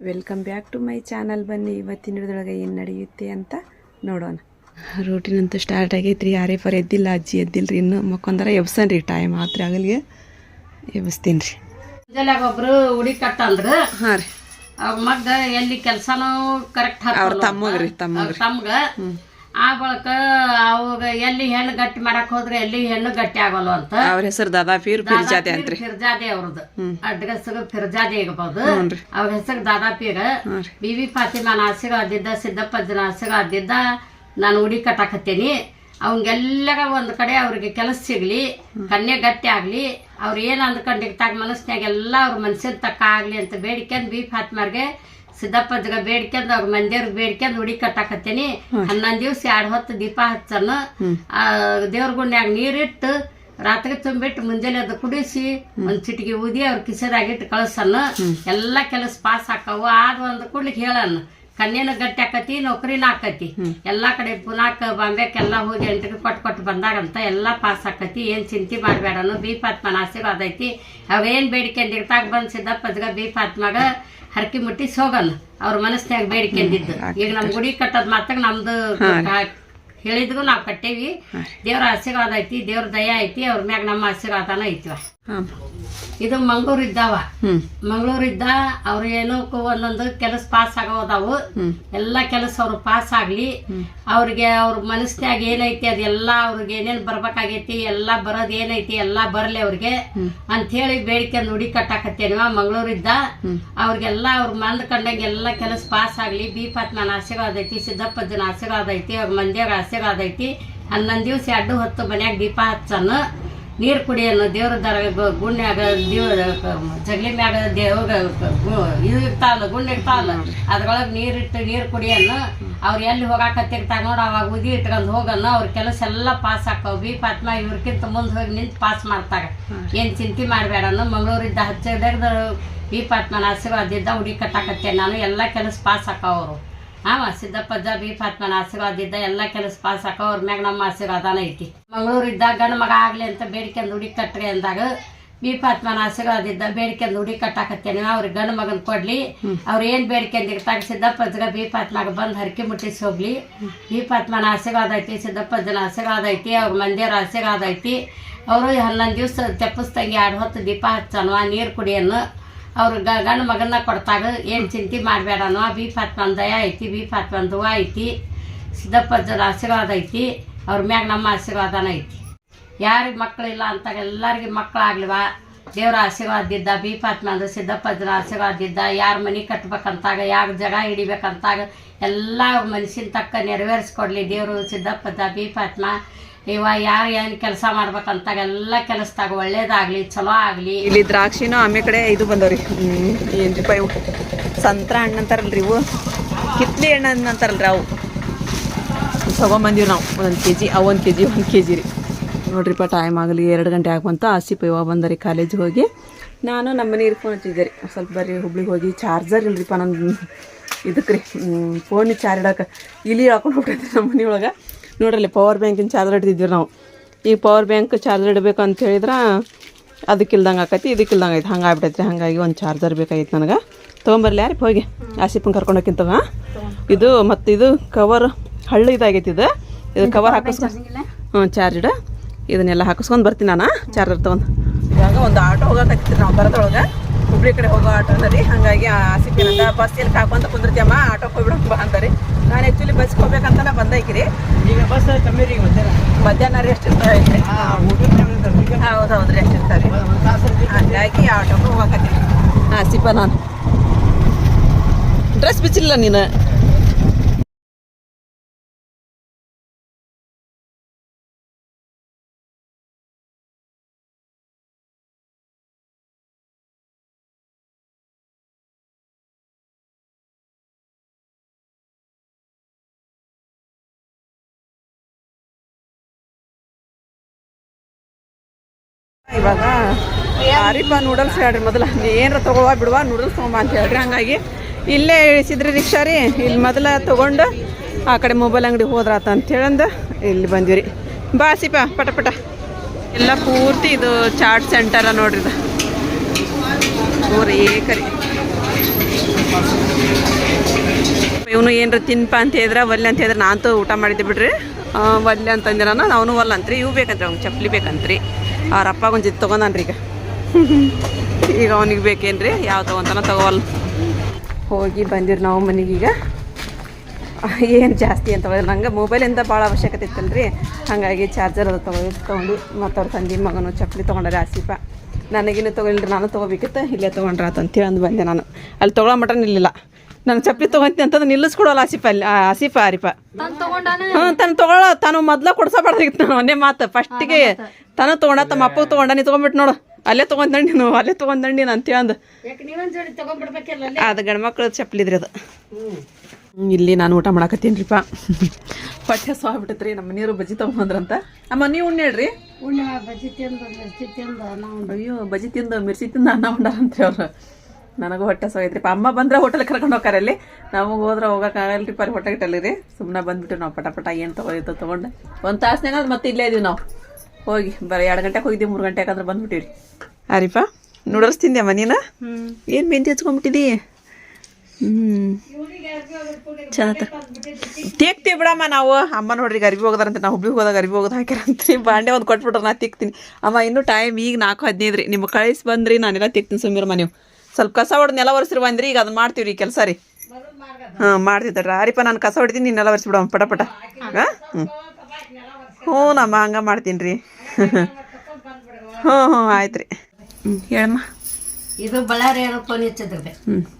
Welcome back to my channel ಬನ್ನಿ ಇವತ್ತಿನ ಹಿಡಿದೊಳಗೆ ಏನು ನಡೆಯುತ್ತೆ ಅಂತ ನೋಡೋಣ. ರೂಟೀನ್ ಅಂತೂ ಸ್ಟಾರ್ಟ್ ಆಗೈತೆ ರೀ ಯಾರೇ ಫರ್ ಎದ್ದಿಲ್ಲ ಅಜ್ಜಿ ಎದ್ದಿಲ್ಲ ರೀ ಇನ್ನೂ ಮಕ್ಕೊಂದರ ಎಬ್ಸನ್ ರೀ ಟೈಮ್ ಆತ್ರಿ ಆಗಲಿಗೆ ಎಬ್ಸ್ತೀನಿ ರೀ ಮುಂಜಾನ್ಯಾಗ ಒಬ್ರು ಉಡಿ ಕಟ್ಟಲ್ರಿ. ಹಾಂ ರೀ. ಅವ್ರ ಮಗ್ಗ ಎಲ್ಲಿ ಕೆಲಸನೂ ಕರೆಕ್ಟ್ ಅವ್ರ ತಮ್ಮಗ್ರಿ ತಮ್ಮಗ್ರಿ. ತಮ್ಗ. ಆ ಬಳಕ ಅವಾಗ ಎಲ್ಲಿ ಹೆಣ್ಣು ಗಟ್ಟಿ ಮಾಡಕ್ ಹೋದ್ರೆ ಎಲ್ಲಿ ಹೆಣ್ಣು ಗಟ್ಟಿ ಆಗೋಲ್ಲ ಅಂತ. ಅವ್ರ ಹೆಸರು ದಾದಾ ಪೀರ್ ಫಿರ್ಜಾದೆ ಅಂತ್ರಿ. ಫಿರ್ಜಾದೆ ಅವ್ರದ್ದು. ಅಡ್ಗಸಗ ಫಿರ್ಜಾದೆ ಇರ್ಬೋದು ಅವ್ರ ಹೆಸರು ದಾದಾ ಪೀರ್. ಬಿವಿ ಫಾತಿಮಾ ನಾಸಿಗ ಆದಿದ್ದ ಸಿದ್ದಪ್ಪ ನಾಸಿಗ ಆದಿದ್ದ ನಾನು ಉಡಿ ಕಟ್ಟಾಕತ್ತೇನಿ. ಅವಂಗೆಲ್ಲ ಒಂದ್ ಕಡೆ ಅವ್ರಿಗೆ ಕೆಲಸ ಸಿಗ್ಲಿ ಕನ್ಯೆ ಗಟ್ಟಿ ಆಗ್ಲಿ ಅವ್ರು ಏನ್ ಅಂದ್ಕೊಂಡಿರ್ತಾಗ ಮನಸ್ನ್ಯಾಗ ಎಲ್ಲ ಅವ್ರ ಮನ್ಸಿನ ತಕ್ಕ ಆಗ್ಲಿ ಅಂತ ಬೇಡಿಕೆ ಬಿ ಫಾತ್ಮಾರ್ಗೆ ಸಿದ್ದಪ್ಪಜ್ಗ ಬೇಡ್ಕೊಂಡ್ ಅವ್ರ ಮಂದಿಯವ್ರಿಗೆ ಬೇಡ್ಕೊಂಡ್ ಉಡಿ ಕಟ್ಟಾಕತ್ತೇನಿ. ಹನ್ನೊಂದ್ ದಿವ್ಸ ಎರಡ್ ಹೊತ್ತು ದೀಪ ಹಚ್ಚನ ಆ ದೇವ್ರ ಗುಂಡ್ಯಾಗ ನೀರಿಟ್ಟು ರಾತ್ರಿ ತುಂಬಿಟ್ಟು ಮುಂಜಾನೆ ಅದು ಕುಡಿಸಿ ಒಂದ್ ಚಿಟಿಗೆ ಊದಿ ಅವ್ರ ಕಿಸದಾಗಿಟ್ಟು ಕಳ್ಸನ ಎಲ್ಲಾ ಕೆಲಸ ಪಾಸ್ ಆಕಾವು ಆದ ಒಂದ್ ಕೂಡ್ಲಿಕ್ಕೆ ಹೇಳನ್ ಕನ್ನೇನ ಗಟ್ಟಿ ಆಕತಿ ನೌಕರಿನ ಆಕತಿ. ಎಲ್ಲಾ ಕಡೆ ಪುನಾಕ್ ಬಾಂಬೆಕ್ಕೆಲ್ಲ ಹೋಗಿ ಎಂಟ್ರಿ ಕೊಟ್ಟು ಕೊಟ್ಟು ಬಂದಾಗಂತ ಎಲ್ಲಾ ಪಾಸ್ ಆಕತಿ. ಏನ್ ಚಿಂತೆ ಮಾಡ್ಬೇಡನು ಬಿ ಪಾತ್ಮನ ಆಶೀರ್ವಾದ ಐತಿ. ಅವೇನ್ ಬೇಡಿಕೆ ಇರ್ತಾಗ ಬಂದ್ ಸಿದ್ದಪ್ಪಜ್ಗ ಬಿ ಫಾತ್ಮಾಗ ಹರಕಿ ಮುಟ್ಟಿ ಸೋಗಲ್ಲ. ಅವ್ರ ಮನಸ್ನ್ಯಾಗ ಬೇಡಿಕೆ ಅಂದಿದ್ದು ಈಗ ನಮ್ ಗುಡಿ ಕಟ್ಟೋದ್ ಮಾತಾಗ ನಮ್ದು ಹೇಳಿದ್ರು ನಾವ್ ಕಟ್ಟೇವಿ. ದೇವ್ರ ಆಶೀರ್ವಾದ ಐತಿ ದೇವ್ರ ದಯ ಐತಿ ಅವ್ರ ಮ್ಯಾಗ ನಮ್ಮ ಆಶೀರ್ವಾದನ ಐತಿವ ಇದು ಮಂಗಳೂರು ಇದ್ದಾವ. ಮಂಗಳೂರು ಇದ್ದ ಅವ್ರ ಏನೋ ಒಂದೊಂದು ಕೆಲಸ ಪಾಸ್ ಆಗೋದಾವು. ಎಲ್ಲಾ ಕೆಲಸ ಅವ್ರು ಪಾಸ್ ಆಗ್ಲಿ. ಅವ್ರಿಗೆ ಅವ್ರ ಮನಸ್ನ್ಯಾಗ ಏನೈತಿ ಅದೆಲ್ಲ ಅವ್ರಿಗೆ ಏನೇನ್ ಬರ್ಬೇಕಾಗೈತಿ ಎಲ್ಲಾ ಬರೋದ್ ಏನೈತಿ ಎಲ್ಲಾ ಬರ್ಲಿ ಅವ್ರಿಗೆ. ಅಂತ ಹೇಳಿ ಬೇಡಿಕೆ ನುಡಿ ಕಟ್ಟಾಕತ್ತೇನಿವ ಮಂಗಳೂರಿದ್ದ ಅವ್ರಿಗೆಲ್ಲ ಅವ್ರ ಮಂದ್ ಕಂಡಂಗೆ ಎಲ್ಲಾ ಕೆಲಸ ಪಾಸ್ ಆಗ್ಲಿ. ಬಿ ಫಾತ್ಮನ ಆಶೀರ್ವಾದ ಐತಿ ಸಿದ್ದಪ್ಪಜ್ಜನ ಆಶೀರ್ವಾದ ಐತಿ ಅವ್ರ ಮಂದಿಯಾಗ ಆಶೀರ್ವಾದ ಐತಿ ಹನ್ನೊಂದ್ ದಿವ್ಸ ಎರಡು ಹೊತ್ತು ಮನ್ಯಾಗ ದೀಪ ಹಚ್ಚನ್ನು ನೀರ್ ಕುಡಿಯೋನು ದೇವ್ರ ದರ ಗುಣ್ಯಾಗ ದೇವ್ರ, ಜಗಲಿ ಮ್ಯಾಗ ದೇವ್ರ ಇದು ಇರ್ತಾವಲ್ಲ, ಗುಂಡ್ ಇರ್ತಾವಲ್ಲ, ಅದ್ರೊಳಗೆ ನೀರಿಟ್ಟು ನೀರು ಕುಡಿಯೋನು ಅವ್ರು ಎಲ್ಲಿ ಹೋಗಾಕತ್ತಿರ್ತಾರ ನೋಡ, ಅವಾಗ ಉದಿ ಇಟ್ಕೊಂಡು ಹೋಗೋಣ ಅವ್ರ ಕೆಲಸ ಎಲ್ಲ ಪಾಸ್ ಆಕ್ಕವ ಬಿ. ಪಾತ್ಮ ಇವ್ರಕ್ಕಿಂತ ಮುಂದೆ ಹೋಗಿ ನಿಂತು ಪಾಸ್ ಮಾಡ್ತಾರ. ಏನು ಚಿಂತೆ ಮಾಡಬೇಡನು ಮಂಗಳೂರಿದ್ದ ಹಚ್ಚದಾಗ ಬಿ. ಪಾತ್ಮನ ಆಶೀರ್ವಾದಿದ್ದ ಹುಡಿ ಕಟ್ಟಾಕತ್ತೆ, ನಾನು ಎಲ್ಲ ಕೆಲಸ ಪಾಸ್ ಆಕಾವ್ ಅವರು ಸಿದ್ದಪ್ಪ ಜಬಿ ಫಾತ್ಮನ ಆಶೀರ್ವಾದ ಇದ್ದ ಎಲ್ಲ ಕೆಲಸ ಪಾಸ್ ಹಾಕ ಅವ್ರ ಮ್ಯಾಗ ನಮ್ಮ ಆಶೀರ್ವಾದನ ಐತಿ. ಮಂಗಳೂರಿದ್ದ ಗಂಡ ಮಗ ಆಗ್ಲಿ ಅಂತ ಬೇಡಿಕೆಂದು ಹುಡಿ ಕಟ್ಟ್ರಿ ಅಂದಾಗ ಬಿ ಫಾತ್ಮನ ಆಶೀರ್ವಾದ ಇದ್ದ ಬೇಡಿಕೆಂದು ಹುಡಿ ಕಟ್ಟಾಕತ್ತೇನೆ ಅವ್ರಿಗೆ ಗಂಡ ಮಗನ್ ಕೊಡ್ಲಿ. ಅವ್ರ ಏನ್ ಬೇಡಿಕೆಂದ ತಾಗ ಸಿದ್ದಪ್ಪ ಸಿದ್ದಪ್ಪಜ್ಗ ಬಿ ಫಾತ್ಮಾಗ ಬಂದು ಹರಕೆ ಮುಟ್ಟಿಸಿ ಹೋಗ್ಲಿ. ಬಿ ಫಾತ್ಮನ ಆಶೀರ್ವಾದ ಐತಿ ಸಿದ್ದಪ್ಪಜ್ಜನ ಆಶೀರ್ವಾದ ಐತಿ ಅವ್ರ ಮಂದಿರ ಆಶೀರ್ವಾದ ಐತಿ. ಅವರು ಹನ್ನೊಂದು ದಿವಸ ತೆಪ್ಪಸ್ತಂಗಿ ಎರಡು ಹೊತ್ತು ದೀಪ ಹಚ್ಚನ್ವ ನೀರು ಕುಡಿಯನ್ನು. ಅವ್ರ ಗಂಡ ಮಗನ್ನ ಕೊಡ್ತಾಗ ಏನು ಚಿಂತೆ ಮಾಡಬೇಡನೋ. ಬಿ ದಯ ಐತಿ ಬಿ ದುವಾ ಐತಿ ಸಿದ್ದಪ್ಪಜ್ಜನ ಆಶೀರ್ವಾದ ಐತಿ. ಅವ್ರ ಮ್ಯಾಗ ನಮ್ಮ ಆಶೀರ್ವಾದನ ಐತಿ. ಯಾರಿಗೆ ಮಕ್ಕಳಿಲ್ಲ ಅಂತಾಗ ಎಲ್ಲರಿಗೆ ಮಕ್ಕಳಾಗ್ಲಿವ ದೇವ್ರ ಆಶೀರ್ವಾದ ಇದ್ದ ಬಿ ಸಿದ್ದಪ್ಪಜ್ಜನ ಆಶೀರ್ವಾದ ಇದ್ದ ಯಾರ ಮನೆ ಕಟ್ಬೇಕಂತಾಗ, ಯಾರ ಜಗ ಹಿಡಿಬೇಕಂತಾಗ, ಎಲ್ಲ ಮನ್ಸಿನ ತಕ್ಕ ನೆರವೇರಿಸ್ಕೊಡ್ಲಿ ದೇವರು. ಸಿದ್ದಪ್ಪಜ್ಜ ಬಿ ಫಾತ್ಮ ಇವ ಯಾರು ಏನು ಕೆಲಸ ಮಾಡ್ಬೇಕಂತ ಎಲ್ಲ ಕೆಲಸದಾಗ ಒಳ್ಳೇದಾಗ್ಲಿ, ಚಲೋ ಆಗ್ಲಿ. ಇಲ್ಲಿ ದ್ರಾಕ್ಷಿನೂ ಆಮೇಲೆ ಕಡೆ ಇದು ಬಂದವ್ರಿ. ಏನ್ರಿಪ್ಪ ರೂಪಾಯಿ ಸಂತ್ರ ಹಣ್ಣು ಅಂತಾರಲ್ರಿ ಇವು. ಕಿತ್ಲಿ ಹಣ್ಣು ಅಂತಾರಲ್ರಿ ಅವು. ತೊಗೊಂಬಂದೀವಿ ನಾವು. ಒಂದು ಕೆ ಜಿ ಅವು ಒಂದು ಕೆ ಜಿ ಒಂದು ಕೆ ಜಿ ರೀ ನೋಡ್ರಿಪ್ಪ ಟೈಮ್ ಆಗಲಿ, ಎರಡು ಗಂಟೆ ಆಗ್ಬಂತು ಆಸಿಪ ಇವಾಗ ಬಂದರಿ ಕಾಲೇಜಿಗೆ ಹೋಗಿ. ನಾನು ನಮ್ಮ ಮನೆ ಫೋನ್ ಹಚ್ಚಿದ್ದೆ ರೀ. ಸ್ವಲ್ಪ ಬರ್ರಿ ಹುಬ್ಳಿಗೆ ಹೋಗಿ ಚಾರ್ಜರ್ ಇಲ್ರಿಪ್ಪ ನನ್ನ ಇದಕ್ಕೆ ರೀ ಫೋನ್ ಚಾರ್ಜ್ ಇಡಕ್ಕೆ ಇಲಿ ಹಾಕೊಂಡು ಹೋಗ್ತೈತೆ ನಮ್ಮ ಮನೆಯೊಳಗೆ ನೋಡ್ರಲ್ಲಿ ಪವರ್ ಬ್ಯಾಂಕಿನ ಚಾರ್ಜರ್ ಹಿಡಿದಿದ್ವಿ ನಾವು. ಈ ಪವರ್ ಬ್ಯಾಂಕ್ ಚಾರ್ಜರ್ ಇಡಬೇಕು ಅಂತ ಹೇಳಿದ್ರೆ ಅದಕ್ಕಿಲ್ದಂಗೆ ಆಕೈತಿ ಇದಕ್ಕಿಲ್ದಂಗೆ ಆಯ್ತು. ಹಂಗೆ ಆಗ್ಬಿಟ್ಟೈತಿ ಹಾಗಾಗಿ ಒಂದು ಚಾರ್ಜರ್ ಬೇಕಾಗಿತ್ತು ನನಗೆ. ತೊಗೊಂಬರ್ಲಿ ಯಾರಿಗೆ? ಹೋಗಿ. ಆಸಿಪನ್ ಕರ್ಕೊಂಡು ಹೋಗಿಂತವ ಇದು ಮತ್ತು ಇದು ಕವರ್ ಹಳ್ಳಿ ಇದಾಗೈತಿ ಇದು. ಇದು ಕವರ್ ಹಾಕಿಸ್ಕೊಂಡು ಹ್ಞೂ ಚಾರ್ಜ್ ಇದನ್ನೆಲ್ಲ ಹಾಕಿಸ್ಕೊಂಡು ಬರ್ತೀನಿ ನಾನು ಚಾರ್ಜರ್ ತೊಗೊಂಡು. ಇವಾಗ ಒಂದು ಆಟೋ ಹೋಗಕತ್ತೀರಿ ನಾವು ಬರೋದ್ರೊಳಗೆ. ಹುಬ್ಳಿ ಕಡೆ ಹೋಗೋ ಆಟೋ ರೀ. ಹಾಗಾಗಿ ಆಸಿಪಿನಂದ ಬಸ್ ಎಲ್ಲಿ ಕಾಕೊಂತ ಕುಂದಿರ್ತೀಯಮ್ಮ ಆಟೋಗೆ ಹೋಗ್ಬಿಡಕ್ ಬಾ ಅಂತಾರೆ ನಾನು ಆ್ಯಕ್ಚುಲಿ ಬಸ್ಗೆ ಹೋಗ್ಬೇಕಂತಲೇ ಬಂದೈಕಿರಿ ಈಗ ಬಸ್ ಕಮ್ಮಿ ರೀ ಮಧ್ಯಾಹ್ನ. ಮಧ್ಯಾಹ್ನ ರೀ ಎಷ್ಟು ಇರ್ತಾವೆ ಹೌದು ಹೌದು ರೀ. ಎಷ್ಟು ಇರ್ತಾರೆ. ಹಾಗಾಗಿ ಆಟೋಗೆ ಹೋಗಕತ್ತೀನಿ. ಹಾಂ ಸಿಪ್ಪ ನಾನು. ಡ್ರೆಸ್ ಬಿಚ್ಚಿಲ್ಲ ನೀನು? ಇವಾಗ ಆರಿಪ ನೂಡಲ್ಸ್ ಹೇಳ್ರಿ ಮೊದಲ. ಏನಾರ ತಗೋವಾ ಬಿಡುವ ನೂಡಲ್ಸ್ ತೊಗೊಂಬ ಅಂತ ಹೇಳ್ರಿ ಹಂಗಾಗಿ. ಇಲ್ಲೇ ಇಳಿಸಿದ್ರಿ ರಿಕ್ಷಾ ರೀ. ಇಲ್ಲಿ ಮೊದಲ ತಗೊಂಡು ಆ ಕಡೆ ಮೊಬೈಲ್ ಅಂಗಡಿ ಹೋದ್ರಾತ ಅಂತ ಹೇಳಂದು. ಇಲ್ಲಿ ಬಂದಿವಿ ರೀ ಬಾ ಸಿಪ ಪಟ ಪಟ. ಎಲ್ಲ ಪೂರ್ತಿ ಇದು ಚಾಟ್ ಸೆಂಟರ ನೋಡ್ರಿ ಇದು. ಏಕರಿ. ಇವನು ಏನಾರ ತಿನ್ಪ ಅಂತ ಹೇಳಿದ್ರೆ, ಒಲ್ಲೆ ಅಂತ ಹೇಳಿದ್ರೆ ನಾನಂತೂ ಊಟ ಮಾಡಿದ್ದೆ ಬಿಡ್ರಿ. ಒಲ್ಲೆ ಅಂತಂದಿರ ನಾನು ಅವನು ಒಲ್ಲ ಅಂತ್ರಿ, ಇವು ಬೇಕಂತ್ರಿ, ಅವ್ನಿಗೆ ಚಪ್ಪಲಿ ಬೇಕಂತ್ರಿ. ಅವ್ರ ಅಪ್ಪ ಒಂದು ರೀ ಈಗ. ಈಗ ಅವನಿಗೆ ಬೇಕೇನ್ರಿ? ಯಾವ ತೊಗೊಂತಾನ ತಗೋವಲ್ಲ. ಹೋಗಿ ಬಂದಿರಿ ನಾವು ಮನೆಗೀಗ ಏನು ಜಾಸ್ತಿ ಅಂತ ಹೇಳಿದ್ರೆ ನಂಗೆ ಮೊಬೈಲಿಂದ ಭಾಳ ಅವಶ್ಯಕತೆ ಇತ್ತಲ್ರಿ. ಹಾಗಾಗಿ ಚಾರ್ಜರ್ ಅದು ತೊಗೊಂಡು ತೊಗೊಂಡು ಮತ್ತು ಅವ್ರ ತಂದೆ ಮಗನು ಚಪ್ಪಲಿ ತೊಗೊಂಡ್ರೆ ಆಸಿಪ ನನಗಿನ್ನೂ ತೊಗೊಳ್ರಿ ನಾನು ತೊಗೋಬೇಕಿತ್ತು, ಇಲ್ಲೇ ತೊಗೊಂಡ್ರ ಅಂತೇಳಿ ಅಂದು ಬಂದೆ ನಾನು. ಅಲ್ಲಿ ತೊಗೊಳೋ ಮಟ್ಟ ನಾನು ಚಪ್ಪಲಿ ತೊಗೊಂತೀನಿ ಅಂತಂದ್ರೆ ನಿಲ್ಲಿಸ್ಕೊಡೋಲ್ಲ ಆಸಿಫ ಅಲ್ಲಿ ಆಸಿಫ ಆರಿಫ. ಹ್ಞೂ ತನ್ನ ತೊಗೊಳ ತಾನು ಮೊದ್ಲ ಕೊಡ್ಸಬಾರ್ದಾಗಿತ್ತು ನಾನು ಒಂದೇ ಮಾತು. ಫಸ್ಟಿಗೆ ತಾನು ತೊಗೊಂಡ ತಮ್ಮ ಅಪ್ಪ ತೊಗೊಂಡ ನೀ ತೊಗೊಂಬಿಟ್ಟು ನೋಡು. ಅಲ್ಲೇ ತೊಗೊಂಡಂಡಿ ನೀನು ಅಲ್ಲೇ ತೊಗೊಂಡಂಡಿ ನಾನು ಅಂತೇಳಂದು ಅದು. ಗಂಡ್ಮಕ್ಳು ಚಪ್ಪಲಿ ಇದ್ರಿ ಅದು. ಇಲ್ಲಿ ನಾನು ಊಟ ಮಾಡಕತ್ತೀನಿ ರೀಪ. ಪಠ್ಯ ಸ್ವಾಗ್ಬಿಟ್ಟೈತ್ರಿ ನಮ್ಮ ನೀರು ಬಜ್ಜಿ ತೊಗೊಂಬಂದ್ರಂತ. ಅಮ್ಮ ನೀವು ಉಣ್ಣೇಳ್ರಿ ಹೇಳ್ರಿ. ಬಜ್ಜಿ ತಿಂದು ಮಿರ್ಚಿ ತಿಂದು ನಾವು ಅಯ್ಯೋ ಬಜ್ಜಿ ತಿಂದು ಮಿರ್ಚಿ ತಿಂದು ಅನ್ನ ಉಂಡಾರಂತ್ರಿ ಅವ್ರು. ನನಗೂ ಹೊಟ್ಟೆ ಸೋಗೈತ್ರಿಪ್ಪ ಅಮ್ಮ ಬಂದ್ರೆ ಹೋಟೆಲ್ ಕರ್ಕೊಂಡು ಹೋಗಾರಲ್ಲಿ ನಾವು ಹೋದ್ರೆ ಹೋಗೋಕ್ಕಾಗಲ್ರಿ ಪರಿ ಹೊಟ್ಟೆ ಗಿಟ್ಟಲ್ಲಿ ರೀ ಸುಮ್ಮನೆ ಬಂದ್ಬಿಟ್ಟು ನಾವು ಪಟ ಪಟ ಏನು ತೊಗೊಳಿತ್ತು ತೊಗೊಂಡು. ಒಂದು ತಾಸ್ನಾಗ ಅದು ಮತ್ತೆ ಇಲ್ಲೇ ಇದೀವಿ ನಾವು. ಹೋಗಿ ಬರೀ ಎರಡು ಗಂಟೆಗೆ ಹೋಗಿದ್ದೀವಿ ಮೂರು ಗಂಟೆಗೆ ಅಂದ್ರೆ ಬಂದ್ಬಿಟ್ಟಿವ್ರಿ. ಅರಿಪ ನೂಡಲ್ಸ್ ತಿಂದ್ಯಮ್ಮ ನೀನು? ಏನು ಮೆಂತಿ ಹಚ್ಕೊಂಡ್ಬಿಟ್ಟಿದಿ? ಹ್ಞೂ ಚಂದ ತಿಕ್ತೀವಿ ಬಿಡಮ್ಮ ನಾವು. ಅಮ್ಮ ನೋಡ್ರಿ ಗರಿಬಿ ಹೋಗದಾರಂತ. ನಾವು ಹುಬ್ಳಿಗೆ ಹೋದಾಗ ಗರಿಬಿ ಹೋಗೋದು ಹಾಕ್ಯಾರಂತ್ರಿ. ಬಾಂಡೆ ಒಂದು ಕೊಟ್ಬಿಟ್ರೆ ನಾ ತಿಕ್ತೀನಿ ಅಮ್ಮ ಇನ್ನೂ ಟೈಮ್ ಈಗ ನಾಲ್ಕು ಹದಿನೈದು ರೀ ನಿಮ್ಗೆ ಕಳಿಸಿ ಬಂದ್ರಿ ನಾನೆಲ್ಲ ತಿಕ್ತೀನಿ ಸುಮ್ಮಿರಮ್ಮ ನೀವು. ಸ್ವಲ್ಪ ಕಸ ಹೊಡೆದು ನೆಲ ಒರೆಸಿರು ಬಂದ್ರಿ ಈಗ ಅದನ್ನ ಮಾಡ್ತೀವಿ ರೀ ಕೆಲಸ ರೀ. ಹಾಂ ಮಾಡ್ತಿದ್ದಾರ ಆರಿಪ ನಾನು ಕಸ ಹೊಡಿತೀನಿ ನೀನು ನೆಲ ಒರೆಸ್ಬಿಡಮ್ಮ ಪಟ ಪಟ ಹಾಂ? ಹ್ಞೂ ಹ್ಞೂ ನಮ್ಮ ಹಂಗೆ ಮಾಡ್ತೀನಿ ರೀ ಹ್ಞೂ ಹ್ಞೂ ಆಯ್ತು ರೀ ಹ್ಞೂ ಹೇಳಮ್ಮ. ಇದು ಬಳ್ಳಾರಿ ಫೋನ್ ಹಚ್ಚಿದ್ರಿ.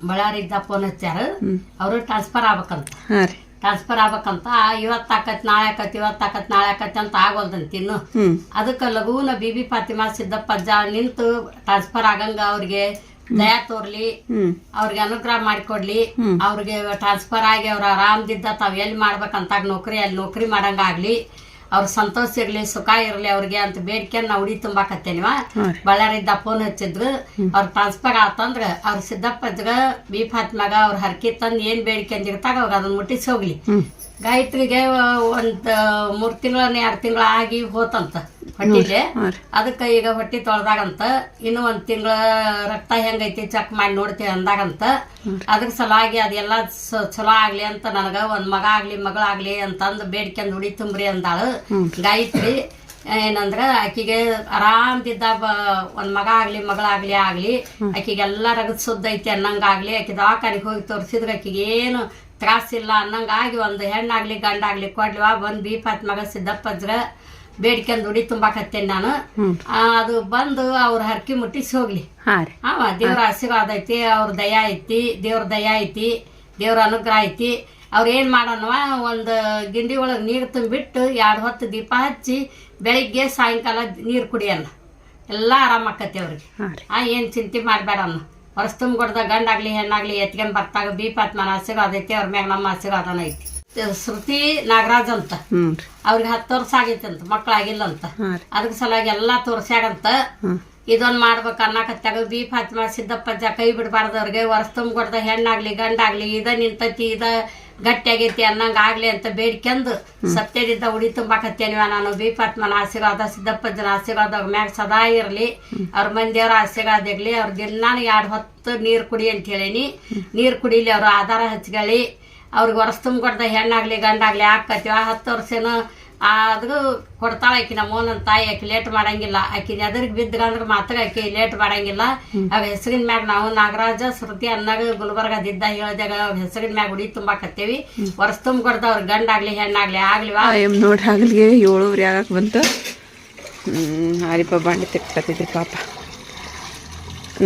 ಬಳ್ಳಾರಿದ್ದ ಫೋನ್ ಹಚ್ಚಾರ ಅವರು ಟ್ರಾನ್ಸ್ಫರ್ ಆಗ್ಬೇಕಂತ. ಹಾಂ ರೀ. ಟ್ರಾನ್ಸ್ಫರ್ ಆಗ್ಬೇಕಂತ ಇವತ್ತು ಆಕತ್ ನಾಳೆ ಆಕತ್ ಇವತ್ತು ಆಕತ್ ನಾಳೆ ಆಕತ್ ಅಂತ ಆಗೋಲ್ದಂತ ಇನ್ನು. ಅದಕ್ಕೆ ಲಘುನ ಬಿ ಬಿ ಫಾತಿಮಾ ಸಿದ್ದಪ್ಪಜ್ಜ ನಿಂತು ಟ್ರಾನ್ಸ್ಫರ್ ಆಗಂಗ ಅವ್ರಿಗೆ ದಯಾ ತೋರ್ಲಿ ಅವ್ರಿಗೆ ಅನುಗ್ರಹ ಮಾಡಿಕೊಡ್ಲಿ. ಅವ್ರಿಗೆ ಟ್ರಾನ್ಸ್ಫರ್ ಆಗಿ ಅವ್ರ ಆರಾಮದಿದ್ದ ತಾವ್ ಎಲ್ಲಿ ಮಾಡ್ಬೇಕಂತ ನೌಕರಿ ಅಲ್ಲಿ ನೌಕರಿ ಮಾಡಂಗ ಆಗ್ಲಿ. ಅವ್ರ ಸಂತೋಷ ಇರ್ಲಿ ಸುಖ ಇರ್ಲಿ ಅವ್ರಿಗೆ ಅಂತ ಬೇಡಿಕೆ ನಾವು ಉಡಿ ತುಂಬಾಕತ್ತೇನಿವ ಬಳ್ಳಾರಿದ್ದ ಫೋನ್ ಹಚ್ಚಿದ್ರು ಅವ್ರ ಟ್ರಾನ್ಸ್ಫರ್ ಆತಂದ್ರ ಅವ್ರ ಸಿದ್ದಪ್ಪದ್ಗ ಬಿ ಫಾತ್ಮಾಗ ಅವ್ರ ಹರಕಿ ತಂದು ಏನ್ ಬೇಡಿಕೆ ಅಂದಿರ್ತಾಗ ಅವಾಗ ಅದನ್ನ ಮುಟ್ಟಿಸಿ ಹೋಗ್ಲಿ ಗಾಯತ್ರಿಗೆ ಒಂದ್ ಮೂರ್ ತಿಂಗಳ ಎರಡ್ ತಿಂಗಳ ಆಗಿ ಹೋತಂತ. ಹೊಟ್ಟಿಲೆ. ಹಾಂ ಅದಕ್ಕೆ ಈಗ ಹೊಟ್ಟಿ ತೊಳ್ದಾಗಂತ ಇನ್ನು ಒಂದ್ ತಿಂಗಳ ರಕ್ತ ಹೆಂಗೈತಿ ಚೆಕ್ ಮಾಡಿ ನೋಡ್ತೀವಿ ಅಂದಾಗಂತ. ಅದ್ರ ಸಲುವಾಗಿ ಅದೆಲ್ಲ ಚಲೋ ಆಗ್ಲಿ ಅಂತ ನನಗ ಒಂದ್ ಮಗ ಆಗ್ಲಿ ಮಗಳಾಗ್ಲಿ ಅಂತಂದು ಬೇಡ್ಕೊಂಡ್ ಉಡಿ ತುಂಬ್ರಿ ಅಂದಾಳು. ಗಾಯತ್ರಿ. ಏನಂದ್ರ ಆಕಿಗೆ ಆರಾಮದಿದ್ದ ಒಂದ್ ಮಗ ಆಗ್ಲಿ ಮಗಳಾಗ್ಲಿ ಆಗ್ಲಿ ಆಕಿಗೆಲ್ಲ ರಗದ್ ಸುದ್ದ ಐತಿ ಅನ್ನಂಗ ಆಗ್ಲಿ ಆಕಿ ದವಾಖಾನಿಗೆ ಹೋಗಿ ತೋರಿಸಿದ್ರೆ ಆಕಿಗೆ ಏನು ತ್ರಾಸಿಲ್ಲ ಅನ್ನಂಗಾಗಿ ಒಂದು ಹೆಣ್ಣಾಗ್ಲಿ ಗಂಡಾಗ್ಲಿ ಕೊಡ್ಲಿವಾ ಬಂದ್ ಬಿ ಮಗ ಸಿದ್ದಪ್ಪಜ್ರ ಬೇಡ್ಕೊಂಡ್ ಉಡಿ ತುಂಬಾಕತ್ತೇನೆ ನಾನು. ಆ, ಅದು ಬಂದು ಅವ್ರ ಹರಕೆ ಮುಟ್ಟಿಸಿ ಹೋಗ್ಲಿ. ಹಾಂ ರೀ. ಅವ ದೇವ್ರ ಆಶೀರ್ವಾದ ಐತಿ ಅವ್ರ ದಯ ಐತಿ ದೇವ್ರ ದಯ ಐತಿ ದೇವ್ರ ಅನುಗ್ರಹ ಐತಿ. ಅವ್ರ ಏನ್ ಮಾಡೋಣವ ಒಂದು ಗಿಂಡಿ ಒಳಗೆ ನೀರು ತುಂಬಿಟ್ಟು ಎರಡು ಹೊತ್ತು ದೀಪ ಹಚ್ಚಿ ಬೆಳಿಗ್ಗೆ ಸಾಯಂಕಾಲ ನೀರು ಕುಡಿಯಲ್ಲ. ಎಲ್ಲ ಆರಾಮಾಕತಿ ಅವ್ರಿಗೆ. ಹಾಂ ರೀ. ಆ ಏನ್ ಚಿಂತೆ ಮಾಡ್ಬೇಡ ವರ್ಷ ತುಂಬಿಕೊಡ್ದ ಗಂಡಾಗ್ಲಿ ಹೆಣ್ಣಾಗ್ಲಿ ಎತ್ಕೊಂಡ್ ಬರ್ತಾಗ ಬಿ ಪಾತ್ಮನ ಆಶೀರ್ವಾದ ಐತಿ ಅವ್ರ ಮ್ಯಾಗ ನಮ್ಮ ಆಶೀರ್ವಾದನ ಐತಿ. ಶ್ರುತಿ ನಾಗರಾಜ್ ಅಂತ. ಅವ್ರಿಗೆ ಹತ್ತು ವರ್ಷ ಆಗೈತಂತ ಅಂತ. ಮಕ್ಕಳಾಗಿಲ್ಲ ಅಂತ ಅದಕ್ಕೆ ಸಲುವಾಗಿ ಎಲ್ಲಾ ತೋರ್ಸ್ಯಾಗಂತ ಇದೊಂದ್ ಮಾಡ್ಬೇಕು ಅನ್ನಕತ್ತಾಗ ಬಿ ಫಾತಿಮಾ ಸಿದ್ದಪ್ಪಜ್ಜ ಕೈ ಬಿಡಬಾರ್ದು ಅವ್ರಿಗೆ ವರ್ಷ ತುಂಬಿಕೊಡ್ದ ಹೆಣ್ಣಾಗ್ಲಿ ಗಂಡಾಗ್ಲಿ ಇದ ನಿಂತತಿ ಇದ ಗಟ್ಟಿ ಆಗೈತಿ ಅನ್ನಂಗ ಆಗ್ಲಿ ಅಂತ ಬೇಡ್ಕೆಂದು ಸತ್ಯದಿಂದ ಉಡಿ ತುಂಬಾಕತ್ತೇನಿವ ನಾನು. ಬಿ ಫಾತ್ಮನ ಆಶೀರ್ವಾದ ಸಿದ್ದಪ್ಪಜ್ಜನ ಆಶೀರ್ವಾದ ಅವ್ರ ಮ್ಯಾಗ ಸದಾ ಇರಲಿ. ಅವ್ರ ಮಂದಿಯವ್ರ ಆಶೀರ್ವಾದ ಇರ್ಲಿ. ಅವ್ರ ದಿನಾನು ಎರಡು ಹೊತ್ತು ನೀರ್ ಕುಡಿ ಅಂತ ಹೇಳೀನಿ. ನೀರ್ ಕುಡಿಲಿ ಅವ್ರ ಆಧಾರ ಹಚ್ಕೊಳ್ಳಿ ಅವ್ರಿಗೆ ವರ್ಷ ತುಂಬಿಕೊಡ್ದ ಹೆಣ್ಣಾಗ್ಲಿ ಗಂಡಾಗ್ಲಿ ಆ ಹತ್ತು ವರ್ಷನೂ ಅದು ಕೊಡ್ತಾಳೆ ಆಕಿ ನಮ್ಮ ನನ್ನ ತಾಯಿ ಆಕಿ ಲೇಟ್ ಮಾಡಂಗಿಲ್ಲ. ಆಕಿ ಎದುರಿಗೆ ಬಿದ್ದಗಂದ್ರೆ ಮಾತ್ರ ಆಕಿ ಲೇಟ್ ಮಾಡಂಗಿಲ್ಲ. ಅವ್ ಹೆಸರಿನ ಮ್ಯಾಗ ನಾವು ನಾಗರಾಜ ಶ್ರುತಿ ಅನ್ನಾಗ ಗುಲ್ಬರ್ಗದಿದ್ದ ಹೇಳ್ದಾಗ ಅವ್ರ ಹೆಸರಿನ ಮ್ಯಾಗ ಉಡಿ ತುಂಬಾಕತ್ತೇವಿ. ವರ್ಷ ತುಂಬಿಕೊಡ್ದ ಅವ್ರ ಗಂಡಾಗ್ಲಿ ಹೆಣ್ಣಾಗ್ಲಿ ಆಗ್ಲಿವಾ ಎಂ ನೋಡಿ ಆಗ್ಲಿ ಏಳುವರೆ ಆಗಕ್ಕೆ ಬಂತು. ಹಾರಿಪ ಬಾಂಡೆ ತಿಕ್ಕತ್ತಿದ್ರಿ ಪಾಪ.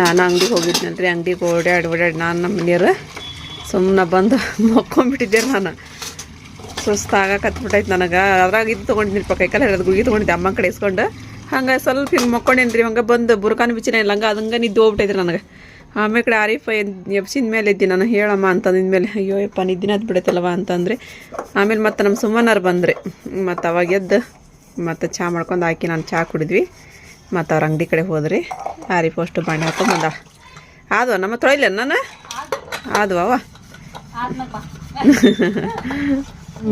ನಾನು ಅಂಗಡಿಗೆ ಹೋಗಿದ್ನಂತ್ರಿ ಅಂಗಡಿಗೆ ಓಡಾಡಿ ಓಡಾಡಿ ನಾನು ನಮ್ಮ ಮನೆಯವ್ರು ಸುಮ್ಮನೆ ಬಂದು ಮಕ್ಕೊಂಡ್ಬಿಟ್ಟಿದ್ದೆ ನಾನು. ಸುಸ್ತಾಗಕತ್ಬಿಟ್ಟೈತೆ ನನಗೆ. ಅದ್ರಾಗ ಇದು ತೊಗೊಂಡಿದ್ನಿಪ್ಪ ಕೈಕಾಲ ಹಿಡಿದು ಗುಳಿಗೆ ತೊಗೊಂಡಿದ್ದೆ ಅಮ್ಮ ಕಡೆ ಇಸ್ಕೊಂಡು. ಹಂಗೆ ಸ್ವಲ್ಪ ಹಿಂಗೆ ಮಕ್ಕೊಂಡೇನು ರೀ, ಹಂಗೆ ಬಂದು ಬುರ್ಕಾನ ಬಿಚ್ಚಿನ ಇಲ್ಲ, ಹಂಗೆ ಅದಂಗೆ ನಿದ್ದು ಹೋಗ್ಬಿಟ್ಟೈತ್ರಿ ನನಗೆ. ಆಮೇಲೆ ಕಡೆ ಆರಿಫ ಎಬ್ಸಿದ ಮೇಲೆ ಇದ್ದಿ ನಾನು, ಹೇಳಮ್ಮ ಅಂತಂದಿದ ಮೇಲೆ. ಅಯ್ಯೋ, ಯಪ್ಪ, ನಿದ್ದಿನ ಅದು ಬಿಡೈತಲ್ವ ಅಂತಂದ್ರೆ. ಆಮೇಲೆ ಮತ್ತು ನಮ್ಮ ಸುಮ್ಮನಾರು ಬಂದ್ರಿ. ಮತ್ತು ಅವಾಗ ಎದ್ದು ಮತ್ತು ಚಹಾ ಮಾಡ್ಕೊಂಡು ಹಾಕಿ ನಾನು ಚಹಾ ಕುಡಿದ್ವಿ. ಮತ್ತು ಅವ್ರ ಅಂಗಡಿ ಕಡೆ ಹೋದ್ರಿ. ಆರೀಫ್ ಅಷ್ಟು ಬಾಣೆ ಹಾಕೊಂಡು ಬಂದ. ಆದ್ವ, ನಮ್ಮ ಹತ್ರ ಇಲ್ಲ ನಾನು? ಆದ್ವವ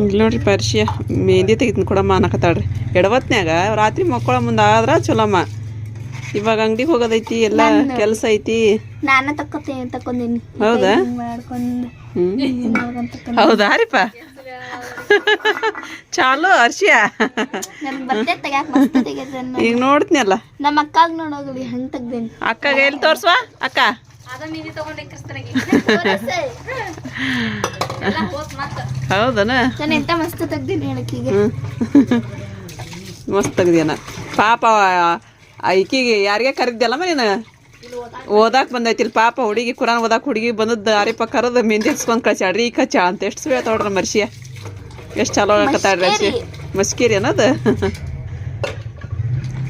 ಇಲ್ಲಿ ನೋಡ್ರಿ ಪರ್ಷಿಯ ಮೆಹಂದಿ ತೆಗಿತೀನಿ ಕೊಡಮ್ಮ ಅನ್ನಕತ್ತಾಳ್ರಿ ಎಡವತ್ನ್ಯಾಗ ರಾತ್ರಿ ಮಕ್ಕಳ ಮುಂದೆ ಆದ್ರೆ ಚಲೋಮ್ಮ. ಇವಾಗ ಅಂಗಡಿಗೆ ಹೋಗೋದೈತಿ ಎಲ್ಲ ಕೆಲಸ ಐತಿ. ನಾನು ತಕ್ಕೋತೀನಿ ಹೌದಾ? ಹೌದಾ ರೀಪ? ಚಾಲು ಹರ್ಷಿಯ. ಈಗ ನೋಡ್ತೀನಲ್ಲ. ನಮ್ಮ ಅಕ್ಕಾಗ ನೋಡೋಗ್ಲಿ ಹಂಗ್ ತೆಗ್ದೇನಿ. ಅಕ್ಕಗ ಎಲ್ಲಿ ತೋರ್ಸುವ? ಅಕ್ಕ? ಹೌದನ? ನಾನು ಮಸ್ತ್ ತೆಗ್ದೀನಿ ಪಾಪ ಐಕಿಗೆ ಯಾರಿಗೆ ಕರಿದ್ಯಲ್ಲ ಮನೇನ ಓದಾಕ್ ಬಂದೈತಿಲ್ ಪಾಪ ಹುಡುಗಿ ಕುರಾನ್ ಓದಾಕ್ ಹುಡುಗಿ ಬಂದದ್ದು ಅರಿಪ ಕರದು ಮೆಂದಿ ಹಚ್ಕೊಂಡ್ ಅಡ್ರಿ ಈ ಕಚ್ಚ ಅಂತ ಎಷ್ಟು ಸುಳ್ಳ ತೋಡ್ರ ಮರ್ಷಿಯ ಎಷ್ಟು ಚಲೋ ಕತ್ತಾಡ್ರಿ ಅರ್ಷಿ ಮಸ್ಕೀರಿ. ಅನ್ನೋದು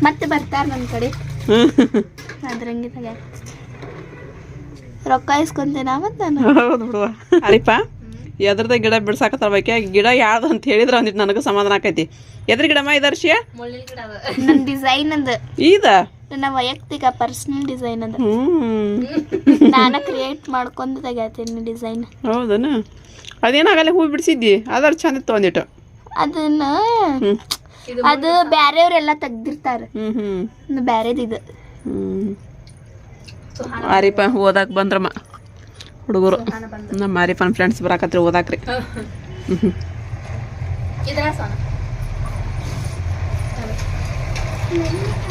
ಮತ್ತೆ ಬರ್ತಾರ ನನ್ನ ಕಡೆ. ಹ್ಮ್. ಅದ್ರಂಗೆ ರೊಕ್ಕ ಇಸ್ಕೊಂತೇನ ಮತ್ತೆ ನಾನು. ಹೌದು ಬಿಡುವ. ಅರಿಪ ಎದ್ರದ ಗಿಡ ಬಿಡ್ಸಾಕತ್ತಾರ ಬೈಕೆ ಗಿಡ ಯಾವ್ದು ಅಂತ ಹೇಳಿದ್ರ ಒಂದಿಟ್ಟು ನನಗೆ ಸಮಾಧಾನ ಆಕೈತಿ. ಎದ್ರ ಗಿಡಮ್ಮ ಮಾ ನನ್ನ ಡಿಸೈನ್ ಅಂದ ಈದ? ನನ್ನ ವೈಯಕ್ತಿಕ ಪರ್ಸನಲ್ ಡಿಸೈನ್ ಅದ ನಾನು ಕ್ರಿಯೇಟ್ ಮಾಡ್ಕೊಂಡು ತೆಗ್ಯಾತೀನಿ ಡಿಸೈನ್ ಹೌದನ? ಅದೇನಾಗಲ್ಲ ಹೂ ಬಿಡಿಸಿದ್ದಿ. ಅದರ ಚಂದ ಇತ್ತು ಒಂದಿಟ್ಟು ಅದನ್ನ ಅದು ಬ್ಯಾರೆಯವ್ರೆಲ್ಲ ತೆಗ್ದಿರ್ತಾರ. ಹ್ಮ್ ಹ್ಮ್. ಇನ್ನು ಬ್ಯಾರೆದಿದು. ಹ್ಮ್. ಆರಿಪ ಓದಾಕ ಬಂದ್ರಮ್ಮ ಹುಡುಗರು. ನಮ್ಮ ಆರಿಪನ್ ಫ್ರೆಂಡ್ಸ್ ಬರಾಕತ್ರಿ ಓದಾಕ್ರಿ.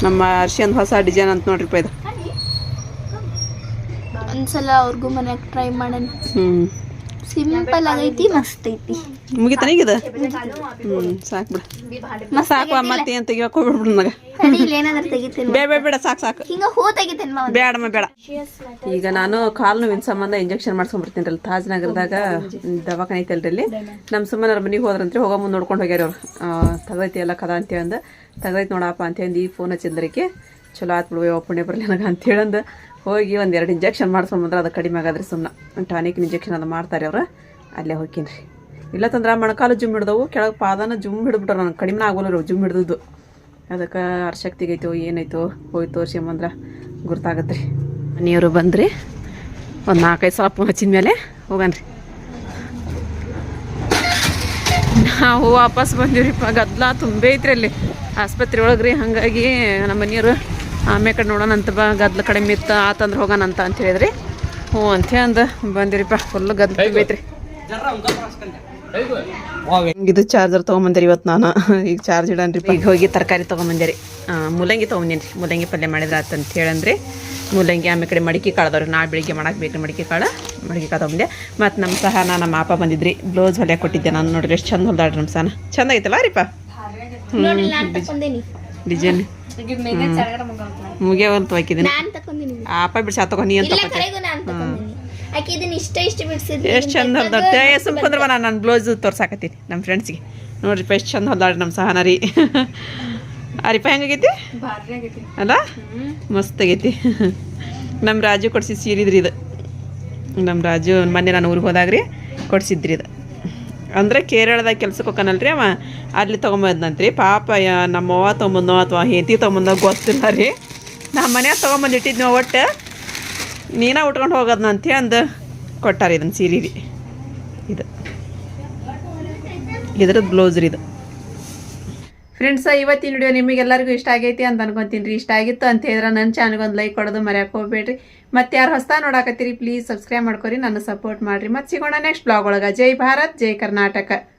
ನಮ್ಮ ಅರ್ಶಿಯನ್ ಹೊಸ ಡಿಸೈನ್ ಅಂತ ನೋಡ್ರಿಪ್ಪ ಇದು. ಒಂದ್ಸಲ ಅವ್ರಿಗೂ ಮನ್ಯಾಗ ಟ್ರೈ ಮಾಡೋಣ. ಹ್ಞೂ ಸಿಂಪಲ್ ಆಗೈತಿ ಮಸ್ತ್ ಐತಿ. ಮುಗಿತಾನ ಈಗ ಇದು ಹ್ಮ್ ಸಾಕು ಬಿಡ. ಸಾಕು ಮತ್ತೆ ಏನು ತೆಗಿಯೋಕೆ ಹೋಗ್ಬಿಡ್ಬಿಡು ನನಗೆ. ಬೇಡ ಬೇಡ ಬೇಡ ಸಾಕು ಸಾಕು. ಬೇಡಮ್ಮ ಬೇಡ ಈಗ ನಾನು ಕಾಲು ನೋವಿನ ಸಂಬಂಧ ಇಂಜೆಕ್ಷನ್ ಮಾಡ್ಸ್ಕೊಂಡ್ಬಿಡ್ತೀನಿ ರೀ ತಾಜ್ ನಗರದಾಗ ದವಾಖಾನೆ ಐತೆ ಅಲ್ರಿ ನಮ್ಮ ಸುಮ್ಮನೆ ಮನೆಗೆ ಹೋದ್ರಂತ್ರಿ ಹೋಗೋ ಮುಂದೆ ನೋಡ್ಕೊಂಡು ಹೋಗ್ಯಾರ ಅವ್ರು. ತಗೈತಿ ಎಲ್ಲ ಕದ ಅಂತ ಅಂದ ತಗೈತಿ ನೋಡಪ್ಪ ಅಂತೇಳಿ ಈ ಫೋನ್ ಹಚ್ಚಿದ್ರಿಕೆ ಚಲೋ ಆತ್ ಬಿಡುವ ಪುಣ್ಯ ಬರಲಿ ನನಗೆ ಅಂತ ಹೇಳಂದ ಹೋಗಿ ಒಂದು ಎರಡು ಇಂಜೆಕ್ಷನ್ ಮಾಡ್ಸ್ಕೊಂಬಂದ್ರೆ ಅದು ಕಡಿಮೆ ಆಗಾದ್ರಿ ಸುಮ್ಮನೆ ಟಾನಿಕ್ ಇಂಜೆಕ್ಷನ್ ಅದು ಮಾಡ್ತಾರೆ ಅವ್ರು ಅಲ್ಲೇ ಹೋಗ್ತೀನಿ ರೀ ಇಲ್ಲ ತಂದ್ರೆ ಮೊಣಕಾಲು ಜುಮ್ ಹಿಡ್ದವು ಕೆಳಗೆ ಪಾದನ ಜುಮ್ ಹಿಡ್ಬಿಟ್ರೆ ನನಗೆ ಕಡಿಮೆ ಆಗೋಲ್ಲ ರೀ ಜುಮ್ ಹಿಡ್ದದ್ದು. ಅದಕ್ಕೆ ಅರ್ಶಕ್ತಿಗೈತೋ ಏನೈತೋ ಹೋಗಿ ತೋರ್ಸ್ಕೊಂಬಂದ್ರೆ ಗುರ್ತಾಗತ್ತೆ ರೀ ಮನೆಯವರು ಬಂದ್ರಿ ಒಂದು ನಾಲ್ಕೈದು ಸಲ ಫೋನ್ ಹಚ್ಚಿದ ಮೇಲೆ ಹೋಗನ್ರಿ. ನಾವು ವಾಪಸ್ ಬಂದಿವ್ರಿಪ್ಪ ಗದ್ದಲ ತುಂಬೇ ಐತ್ರಿ ಅಲ್ಲಿ. ಆಸ್ಪತ್ರೆ ಒಳಗೆ ರೀ ಹಾಗಾಗಿ ನಮ್ಮ ಮನೆಯವರು ಆಮೇಲೆ ಕಡೆ ನೋಡೋಣ ಅಂತ ಬಾ ಗದ್ದಲ ಕಡಿಮೆ ಇತ್ತು ಆತಂದ್ರೆ ಹೋಗೋಣ ಅಂತ ಅಂತ ಹೇಳಿದ್ರಿ. ಹ್ಞೂ ಅಂತ ಬಂದಿರಿಪ್ಪ ಬಂದಿರಿಪ್ಪ ಫುಲ್ ಗದ್ದಲ ತುಂಬೈತ್ರಿ ಇದು ಚಾರ್ಜರ್ ತೊಗೊಂಬಂದಿರಿ ಇವತ್ತು ನಾನು? ಈಗ ಚಾರ್ಜ್ ಇಡನ್ರಿ ಈಗ ಹೋಗಿ ತರಕಾರಿ ತೊಗೊಂಬಂದಿರಿ ಮೂಲಂಗಿ ತೊಗೊಂಬಂದಿನಿ ರೀ ಮೂಲಂಗಿ ಪಲ್ಯ ಮಾಡಿದ್ರೆ ಆತಂತ ಹೇಳಂದ್ರಿ. ಮೂಲಂಗಿ ಆಮೇಲೆ ಕಡೆ ಮಡಿಕೆ ಕಾಳದವ್ರಿ ನಾಳೆ ಬೆಳಿಗ್ಗೆ ಮಾಡಕ್ಕೆ ಬೇಕು ಮಡಿಕೆ ಕಾಳು. ಮಡಿಕೆ ಕಾಳು ತೊಗೊಂಬಂದೆ. ಮತ್ತು ನಮ್ಮ ಸಹ ನಾನು ನಮ್ಮ ಅಪ್ಪ ಬಂದಿದ್ರಿ. ಬ್ಲೌಸ್ ಹೊಲೆ ಕೊಟ್ಟಿದ್ದೆ ನಾನು. ನೋಡಿರಿ ಎಷ್ಟು ಚಂದ ಹೊಲ್ದಾಡ್ರಿ ನಮ್ಮ ಸಹ ಚಂದ ಐತಲ್ಲ ರೀಪಾ? ಡಿಸೈನ್ ಮುಗಿಯವಲ್ತು ಹಾಕಿದ್ದೀನಿ ಆ ಅಪ್ಪ ಬಿಡ್ಸಿ ತಗೋ ನೀ ಅಂತ ಆಕೆ ಇದನ್ನ ಇಷ್ಟ ಇಷ್ಟ ಎಷ್ಟು ಚಂದ ಹೊಲ್ದಾಡ್ತೆ ಸುಮ್ಕೊಂಡ್ರವ ನಾನು ನನ್ನ ಬ್ಲೌಸ್ ತೋರ್ಸಾಕತ್ತೀನಿ ನಮ್ಮ ಫ್ರೆಂಡ್ಸಿಗೆ ನೋಡ್ರಿಪ್ಪ ಎಷ್ಟು ಚಂದ ಹೊಲ್ದಾಡ್ರಿ ನಮ್ಮ ಸಹನ ರೀ ಅರಿಪ ಹೆಂಗಾಗೈತಿ ಅಲ್ಲ? ಮಸ್ತ್ ಆಗೈತಿ. ನಮ್ಮ ರಾಜು ಕೊಡ್ಸಿ ಸೀರಿದ್ರಿ ಇದು. ನಮ್ಮ ರಾಜು ಮೊನ್ನೆ ನಾನು ಊರಿಗೆ ಹೋದಾಗ್ರಿ ಕೊಡ್ಸಿದ್ರಿ ಇದು. ಅಂದರೆ ಕೇರಳದಾಗ ಕೆಲ್ಸಕ್ಕೆ ಹೋಗ್ಕನಲ್ರಿ ಅವ. ಅಲ್ಲಿ ತೊಗೊಂಬಂದಂತ್ರಿ ಪಾಪ ನಮ್ಮವ್ವ ತೊಗೊಂಬಂದೋ ಅಥವಾ ಹೆಂಡತಿ ತೊಗೊಂಬಂದೋ ಗೊತ್ತಿಲ್ಲ ರೀ. ನಮ್ಮ ಮನ್ಯಾಗ ತೊಗೊಂಬಂದಿಟ್ಟಿದ್ನೋ ಒಟ್ಟು ನೀನ ಉಟ್ಕೊಂಡು ಹೋಗೋದ್ನ ಅಂತ ಅಂದು ಕೊಟ್ಟಾರ ಇದನ್ನು ಸೀರೆ ಇದು. ಇದ್ರದ್ದು ಬ್ಲೌಸ್ ರೀ ಇದು. ಫ್ರೆಂಡ್ಸ್ ಇವತ್ತಿನ ವಿಡಿಯೋ ನಿಮಗೆಲ್ಲರಿಗೂ ಇಷ್ಟ ಆಗೈತಿ ಅಂತ ಅನ್ಕೊಂತೀನಿ ರೀ. ಇಷ್ಟ ಆಗಿತ್ತು ಅಂತ ಹೇಳಿದ್ರೆ ನನ್ನ ಚಾನಲ್ಗೆ ಒಂದು ಲೈಕ್ ಕೊಡೋದು ಮರ್ಯಾಕೆ ಹೋಗ್ಬೇಡ್ರಿ. ಮತ್ತೆ ಯಾರು ಹೊಸ ನೋಡಾಕತ್ತೀರಿ ಪ್ಲೀಸ್ ಸಬ್ಸ್ಕ್ರೈಬ್ ಮಾಡ್ಕೊರಿ, ನನ್ನ ಸಪೋರ್ಟ್ ಮಾಡಿರಿ. ಮತ್ತೆ ಸಿಗೋಣ ನೆಕ್ಸ್ಟ್ ಬ್ಲಾಗ್ ಒಳಗೆ. ಜೈ ಭಾರತ್, ಜೈ ಕರ್ನಾಟಕ.